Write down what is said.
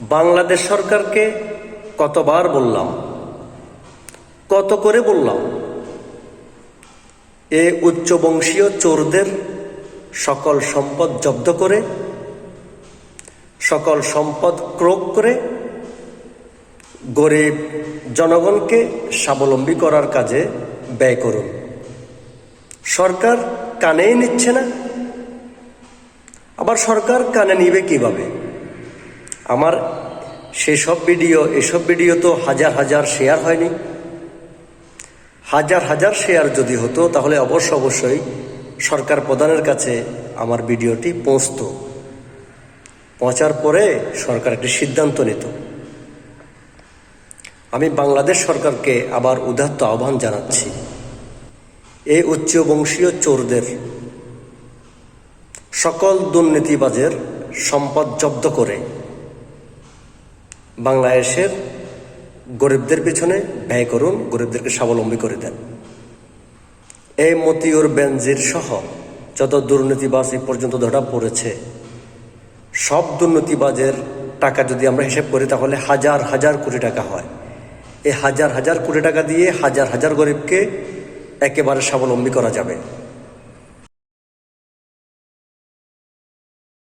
বাংলাদেশ সরকারকে কতবার বললাম? কত করে বললাম? এ উচ্চবংশীয় চোরদের সকল সম্পদ জব্দ করে, সকল সম্পদ ক্রোক করে, গরিব জনগণকে স্বাবলম্বী করার কাজে ব্যয় করুন। সরকার কানেই নিচ্ছে না। আবার সরকার কানে নিবে কীভাবে? আমার সেসব ভিডিও, এসব ভিডিও তো হাজার হাজার শেয়ার হয়নি। হাজার হাজার শেয়ার যদি হতো, তাহলে অবশ্য অবশ্যই সরকার প্রধানের কাছে আমার ভিডিওটি পৌঁছত। পৌঁছার পরে সরকার একটি সিদ্ধান্ত নিত। আমি বাংলাদেশ সরকারকে আবার উদাত্ত আহ্বান জানাচ্ছি। এই উচ্চবংশীয় চোরদের সকল দুর্নীতিবাজের সম্পদ জব্দ করে বাংলাদেশের গরিবদের পিছনে ব্যয় করুন, গরিবদেরকে স্বাবলম্বী করে দেন। এই মতিউর বেনজির সহ যত দুর্নীতিবাজ এই পর্যন্ত ধরা পড়েছে, সব দুর্নীতিবাজের টাকা যদি আমরা হিসেব করি, তাহলে হাজার হাজার কোটি টাকা হয়। এই হাজার হাজার কোটি টাকা দিয়ে হাজার হাজার গরিবকে একেবারে স্বাবলম্বী করা যাবে।